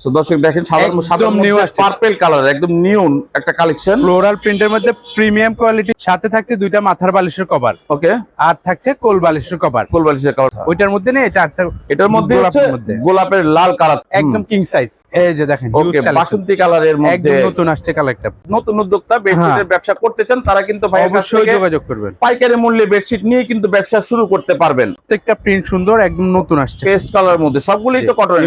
So দর্শক দেখেন সাধারণ একদম সাধারণ নিউ আসছে। পার্পল কালার একদম নিউ একটা কালেকশন ফ্লোরাল প্রিন্টের মধ্যে প্রিমিয়াম কোয়ালিটি সাথে থাকছে দুইটা মাথার বালিশের কভার ওকে আর থাকছে কোল বালিশের কভার ফুল বালিশের কালার ওইটার মধ্যে নেই এটা এটার মধ্যে গোলাপের হচ্ছে গোলাপের লাল কালার একদম কিং সাইজ এই যে দেখেন ওকে বাসন্তী কালারের মধ্যে। একদম নতুন আসছে কালেক্টটা নতুন উদ্যোক্তা বেডশিটের ব্যবসা করতে চান তারা কিন্তু হ্যাঁ। অবশ্যই যোগাযোগ করবেন। পাইকারি মূল্যে বেডশিট নিয়ে কিন্তু ব্যবসা শুরু করতে পারবেন। প্রত্যেকটা প্রিন্ট সুন্দর একদম নতুন আসছে। পেস্ট কালার মধ্যে। সবগুলোই তো কটন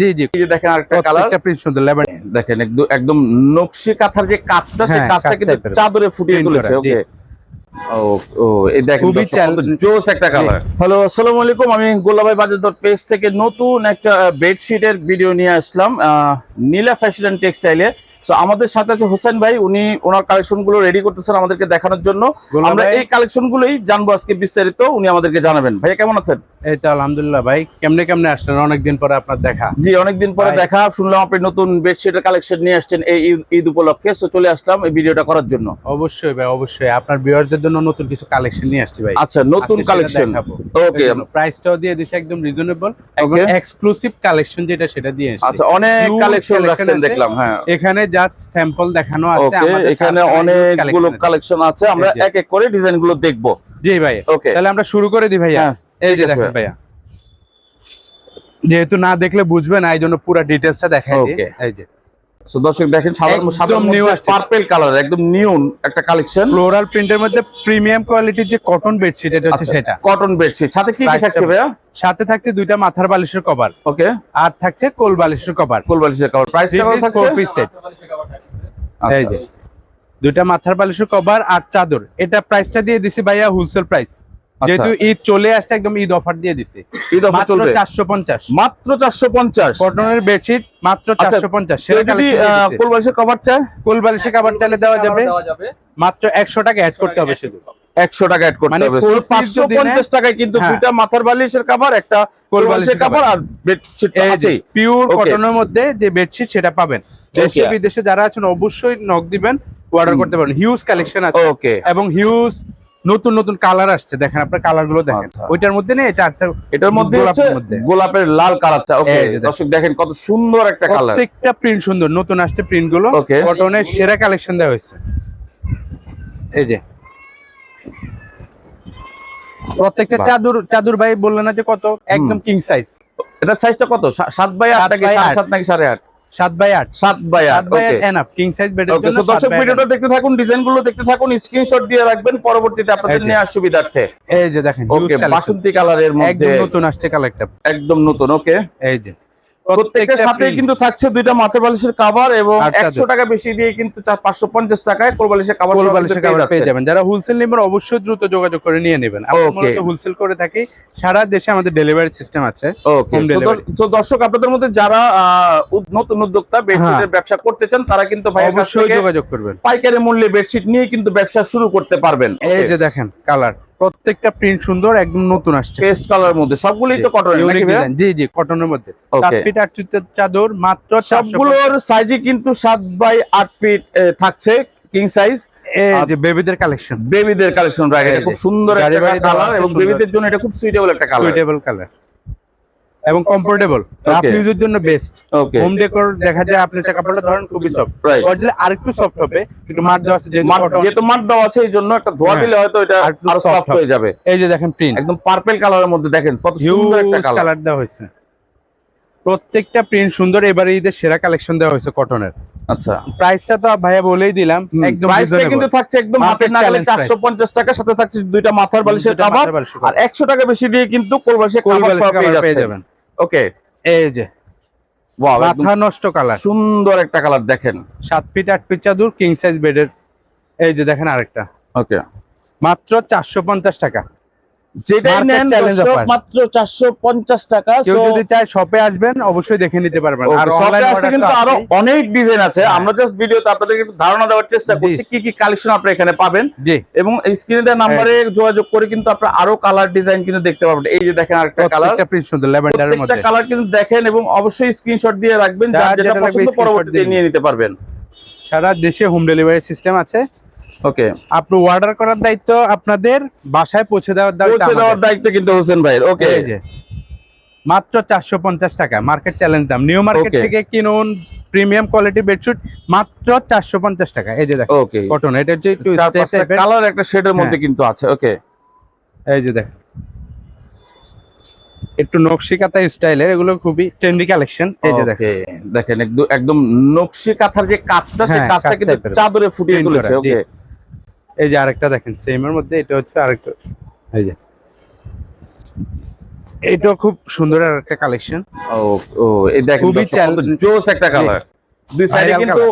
জি জি। এই যে দেখেন কালার প্রত্যেকটা প্রিন্ট সুন্দর লেভেন দেখেন একদম একদম নকশি কাঁথার যে কাজটা সেই হ্যাঁ, কাজটা কিন্তু চাদরে ফুটিয়ে তুলেছে ওকে হ্যালো আসসালামু আলাইকুম। আমি গোলাবাই বাজার ডট পেজ থেকে নতুন একটা বেডশিটের ভিডিও নিয়ে আসলাম নীলা ফ্যাশন টেক্সটাইলে সো আমাদের সাথে আছে হোসেন ভাই উনি ওনার কালেকশনগুলো রেডি করতেছেন আমাদেরকে দেখানোর জন্য। আমরা এই কালেকশন গুলোই জানব আজকে বিস্তারিত উনি আমাদেরকে জানাবেন। ভাইয়া কেমন আছেন? এই তো আলহামদুলিল্লাহ ভাই কেমনে কেমনে আসলেন? অনেকদিন পরে আপনার দেখা। জি অনেকদিন পরে দেখা। শুনলাম আপনি নতুন বেডশিটের কালেকশন নিয়ে আসছেন এই ঈদ- উপলক্ষে। সো চলে আসলাম এই ভিডিওটা করার জন্য। অবশ্যই ভাই অবশ্যই। আপনার ভিউয়ারদের জন্য নতুন কিছু কালেকশন নিয়ে আসছি ভাই। আচ্ছা নতুন কালেকশন। ওকে প্রাইসটাও দিয়ে দিছে একদম রিজনেবল Okay. এক্সক্লুসিভ কালেকশন যেটা সেটা দিয়ে এসেছি আচ্ছা অনেক কালেকশন রাখছেন দেখলাম হ্যাঁ। এখানে জাস্ট স্যাম্পল দেখানো আছে আমাদের এখানে অনেকগুলো কালেকশন আছে। আমরা এক এক করে ডিজাইনগুলো দেখব। জি ভাই। ওকে তাহলে আমরা শুরু করে দিই ভাইয়া। হ্যাঁ, এই যে দেখেন ভাইয়া। যেহেতু না দেখলে বুঝবে না এই জন্য পুরো ডিটেলসটা দেখাই দিই। এই যে। সো দর্শক দেখেন সাধারণ সাধারণ নিউ আসছে। পার্পল কালার একদম নিউ একটা কালেকশন ফ্লোরাল প্রিন্টের মধ্যে প্রিমিয়াম কোয়ালিটির যে কটন বেডশিট এটা হচ্ছে সেটা। কটন বেডশিট সাথে কি কি থাকছে ভাইয়া? সাথে থাকছে দুইটা মাথার বালিশের কভার ওকে আর থাকছে কোল বালিশের কভার কোল বালিশের কভার প্রাইস কত থাকছে? four piece set। এই আচ্ছা যে। দুইটা মাথার বালিশের কভার আর চাদর। এটা প্রাইসটা দিয়ে দিছি ভাইয়া হোলসেল প্রাইস আচ্ছা। যেহেতু ঈদ চলে আসছে একদম ঈদ অফার দিয়ে দিছি। ঈদ অফার মাত্র চলবে? চারশো পঞ্চাশ। মাত্র 450 কটনের বেডশিট মাত্র আচ্ছা, চারশো পঞ্চাশ। যদি ফুল বালিশের কভার চায়? কোল বালিশের কভার চাইলে দেওয়া যাবে। মাত্র একশো টাকা অ্যাড করতে হবে শুধু। 100 টাকা অ্যাড করতে মানে হবে। full So, piece যদি 550 টাকায় কিন্তু হ্যাঁ। দুইটা মাথার বালিশের কভার একটা কভার আর বেডশিট আছে পিওর কটনের মধ্যে যে বেডশিট সেটা পাবেন। দেশে বিদেশে যারা আছেন অবশ্যই নক দিবেন অর্ডার করতে পারেন হিউজ কালেকশন আছে। ওকে এবং হিউজ নতুন নতুন কালার আসছে। দেখেন আপনার কালারগুলো দেখেন। আচ্ছা। ওইটার মধ্যে নেই এটা আটটা এটার মধ্যে গোলাপের লাল কালারটা। ওকে। দর্শক দেখেন কত সুন্দর একটা কালার। প্রত্যেকটা প্রিন্ট সুন্দর নতুন আসছে প্রিন্টগুলো. কটনের সেরা কালেকশন দেওয়া হয়েছে। এই যে। প্রত্যেকটা। চাদর চাদর ভাই বললেন না যে কত? একদম কিং সাইজ এটা সাইজটা কত? সা- সাত বাই আট সাত নাকি বাই সাড়ে আট। সাত নাকি সাড়ে বাই আট। সাত by okay enough king size বেডের ওকে জন্য দর্শক ভিডিওটা দেখতে থাকুন দেখতে থাকুন স্ক্রিনশট দিয়ে রাখবেন পরবর্তীতে আপনাদের নেওয়ার সুবিধার্থে। এই যে দেখেন ওকে বাসন্তী কালারের মধ্যে একদম নতুন আসছে একদম নতুন ওকে এই যে। প্রত্যেকটার সাথে কিন্তু থাকছে দুইটা মাথার বালিশের কভার এবং আর চাদর। একশো টাকা বেশি দিয়ে কিন্তু পাঁচশো পঞ্চাশ টাকায় কোল বালিশের কভার কোল বালিশের কাভার পেয়ে যাবেন। যারা হোলসেল নেবেন অবশ্যই দ্রুত যোগাযোগ করে নিয়ে নেবেন। আমরা. হোলসেল করে থাকি। সারা দেশে আমাদের ডেলিভারি সিস্টেম আছে তো দর্শক আপনাদের মধ্যে যারা নতুন উদ্যোক্তা বেডশিটের ব্যবসা করতে চান তারা কিন্তু কাছ অবশ্যই যোগাযোগ করবেন। পাইকারি মূল্যে বেডশিট নিয়ে কিন্তু ব্যবসা শুরু করতে পারবেন। এই যে দেখেন কালার প্রত্যেকটা প্রিন্ট সুন্দর একদম নতুন আসছে। পেস্ট কালার মধ্যে সবগুলোই তো কটন জি জি কটনের মধ্যে। ফিট আট ফিট চাদর মাত্র সবগুলোর সাইজই কিন্তু সাত বাই আট ফিট থাকছে কিং সাইজ যে বেবিদের কালেকশন বেবিদের কালেকশন রাইট এটা খুব সুন্দর একটা কালার এবং বেবিদের জন্য এটা খুব সুইটেবল একটা কালার সুইটেবল কালার এবং কমফোর্টেবল. ইউজের জন্য বেস্ট ওকে হোম ডেকোর দেখা যায় আপনি একটা কাপড়টা ধরেন খুবই সফট. অরিজিনাল আরেকটু সফট হবে একটু মার দেওয়া আছে যেহেতু দেওয়া আছে এই জন্য একটা ধোয়া হ্যাঁ। দিলে হয়তো এটা আরও সফট হয়ে যাবে। এই যে দেখেন প্রিন্ট একদম পার্পল কালারের মধ্যে দেখেন কত সুন্দর একটা কালার দেওয়া হয়েছে। প্রত্যেকটা প্রিন্ট সুন্দর এবারে ঈদের সেরা কালেকশন দেওয়া হয়েছে কটনের আচ্ছা। প্রাইসটা তো ভাইয়া বলেই দিলাম একদম প্রাইসটা কিন্তু থাকছে একদম হাতের নাগালে টাকা সাথে থাকছে দুইটা মাথার বালিশের কাভার আর একশো টাকা বেশি দিয়ে কিন্তু কাভার পেয়ে যাবেন। ওকে এই যে। মাথা নষ্ট কালার। সুন্দর একটা কালার দেখেন। সাত ফিট আট ফিট চাদর কিং সাইজ বেডের এই যে দেখেন আরেকটা। ওকে মাত্র চারশো পঞ্চাশ টাকা। যেটাই নেন challenge দর্শক, offer। মাত্র চারশো পঞ্চাশ টাকা কেউ যদি চায় শপে আসবেন অবশ্যই দেখে নিতে পারবেন। আর shop এ কিন্তু আরও অনেক ডিজাইন আছে। হ্যাঁ। আমরা জাস্ট ভিডিওতে আপনাদেরকে ধারণা দেওয়ার চেষ্টা করছি কি কি কালেকশন আপনারা এখানে পাবেন। এবং স্ক্রিনে দেওয়া নাম্বারে যোগাযোগ করে কিন্তু আপনারা আরও কালার ডিজাইন কিন্তু দেখতে পাবেন। এই যে দেখেন আরেকটা কালার প্রিন্ট সুন্দর ল্যাভেন্ডারের মধ্যে। কালার কিন্তু দেখেন এবং অবশ্যই স্ক্রিনশট দিয়ে রাখবেন। যার যার যেটা যেটা পছন্দ পরবর্তীতে নিয়ে নিতে পারবেন। সারা দেশে হোম ডেলিভারি সিস্টেম আছে। ওকে। আপনি অর্ডার করার দায়িত্ব আপনাদের বাসায় পৌঁছে দেওয়ার দায়িত্ব পৌঁছে দেওয়ার দায়িত্ব কিন্তু হোসেন ভাইয়ের। ওকে। এই যে মাত্র চারশো পঞ্চাশ টাকা মার্কেট চ্যালেঞ্জ দাম। New market. থেকে কিনুন প্রিমিয়াম কোয়ালিটি বেডশিট মাত্র চারশো পঞ্চাশ টাকা। এই যে দেখো ওকে। কটন এটা হচ্ছে একটু। কালার একটা শেডের মধ্যে হ্যাঁ। কিন্তু আছে। ওকে। এই যে দেখো একটু নকশি কাতা স্টাইলের এগুলো খুবই ট্রেন্ডি কালেকশন এই যে দেখো দেখেন একদম একদম নকশি কাঁথার যে কাজটা সেই হ্যাঁ, কাজটা কিন্তু চাদরে ফুটিয়ে তুলেছে। ওকে। এই যে আরেকটা দেখেন সেম এর মধ্যে এটা হচ্ছে আরেকটা এই যে। এটা খুব সুন্দর আরেকটা কালেকশন ও ও এই দেখেন খুবই জোস একটা কালার দুই সাইডে কিন্তু।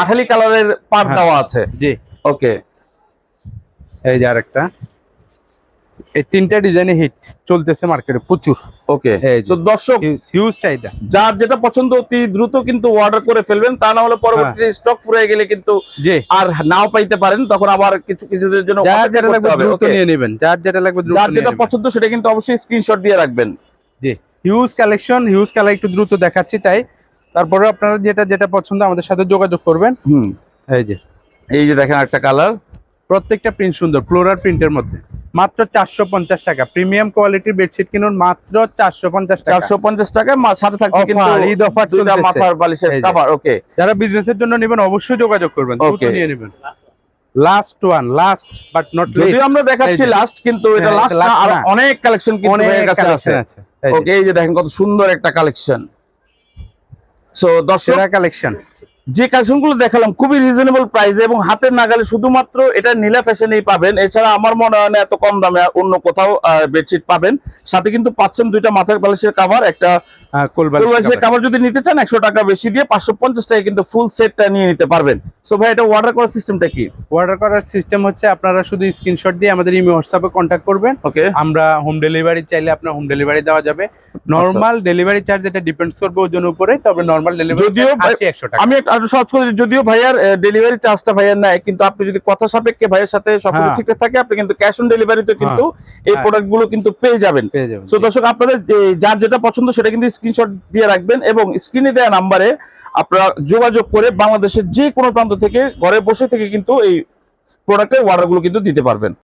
কাঠালি কালারের পাট হ্যাঁ। দেওয়া আছে। জি। ওকে এই যে আরেকটা। এই তিনটা ডিজাইনে হিট চলতেছে মার্কেটে প্রচুর। ওকে তো দর্শক হিউজ চাহিদা। যার যেটা পছন্দ অতি দ্রুত কিন্তু অর্ডার করে ফেলবেন। তা না হলে পরবর্তীতে হ্যাঁ। স্টক ফুরিয়ে গেলে কিন্তু আর নাও পাইতে পারেন। তখন আবার কিছু কিছুদের জন্য যার যেটা লাগবে দ্রুত নিয়ে নেবেন। যার যেটা লাগবে যার যেটা পছন্দ সেটা কিন্তু অবশ্যই স্ক্রিনশট দিয়ে রাখবেন। জি। হিউজ কালেকশন হিউজ কালার একটু দ্রুত দেখাচ্ছি তাই। তারপরে আপনারা যেটা যেটা পছন্দ আমাদের সাথে যোগাযোগ করবেন। হুম। এই যে। এই যে দেখেন একটা কালার প্রত্যেকটা প্রিন্ট সুন্দর ফ্লোরাল প্রিন্টের মধ্যে। মাত্র চারশো পঞ্চাশ টাকা। প্রিমিয়াম কোয়ালিটির বেডশিট কিনুন মাত্র চারশো পঞ্চাশ টাকা। চারশো পঞ্চাশ টাকা সাথে থাকছে কিন্তু ঈদ offer মাথার বালিশের কাভার ওকে যারা বিজনেসের জন্য নেবেন অবশ্যই যোগাযোগ করবেন। নিয়ে নেবেন। Last one last but not যদিও আমরা দেখাচ্ছি এই লাস্ট কিন্তু এটা হ্যাঁ, লাস্ট না আর অনেক কালেকশন কিন্তু হয়ে আছে। ওকে এই যে। দেখেন কত সুন্দর একটা কালেকশন সো দর্শক কালেকশন যে কালেকশনগুলো দেখালাম খুবই রিজনেবল প্রাইসে এবং হাতের নাগালে শুধুমাত্র এটা নীলা ফ্যাশনেই পাবেন। এছাড়া আমার মনে হয় না এত কম দামে অন্য কোথাও বেডশিট পাবেন। সাথে কিন্তু পাচ্ছেন দুইটা মাথার বালিশের কাভার একটা বালিশের কাভার যদি নিতে চান একশো টাকা বেশি দিয়ে পাঁচশো পঞ্চাশ টাকা কিন্তু ফুল সেটটা নিয়ে নিতে পারবেন। সো ভাই এটা অর্ডার করার সিস্টেমটা কি? অর্ডার করার সিস্টেম হচ্ছে আপনারা শুধু স্ক্রিনশট দিয়ে আমাদের ইমেল হোয়াটসঅ্যাপে কন্ট্যাক্ট করবেন। ওকে আমরা হোম ডেলিভারি চাইলে আপনার হোম ডেলিভারি দেওয়া যাবে। নরমাল ডেলিভারি চার্জ এটা ডিপেন্ডস করবে ওজনের উপরে তবে নরমাল ডেলিভারি যদিও একশো টাকা। আমি আরও সহজ করে যদিও ভাইয়ার ডেলিভারি চার্জটা ভাইয়ার নেয় কিন্তু আপনি যদি কথা সাপেক্ষে ভাইয়ের সাথে সবকিছু হ্যাঁ। ঠিকঠাক থাকে আপনি কিন্তু ক্যাশ অন ডেলিভারিতে কিন্তু এই হ্যাঁ। প্রোডাক্টগুলো কিন্তু পেয়ে যাবেন সো দর্শক আপনাদের যার যেটা পছন্দ সেটা কিন্তু স্ক্রিনশট দিয়ে রাখবেন এবং স্ক্রিনে দেওয়া নাম্বারে আপনারা যোগাযোগ করে বাংলাদেশের যে কোনো প্রান্ত থেকে ঘরে বসে থেকে কিন্তু এই প্রোডাক্টের অর্ডারগুলো কিন্তু দিতে পারবেন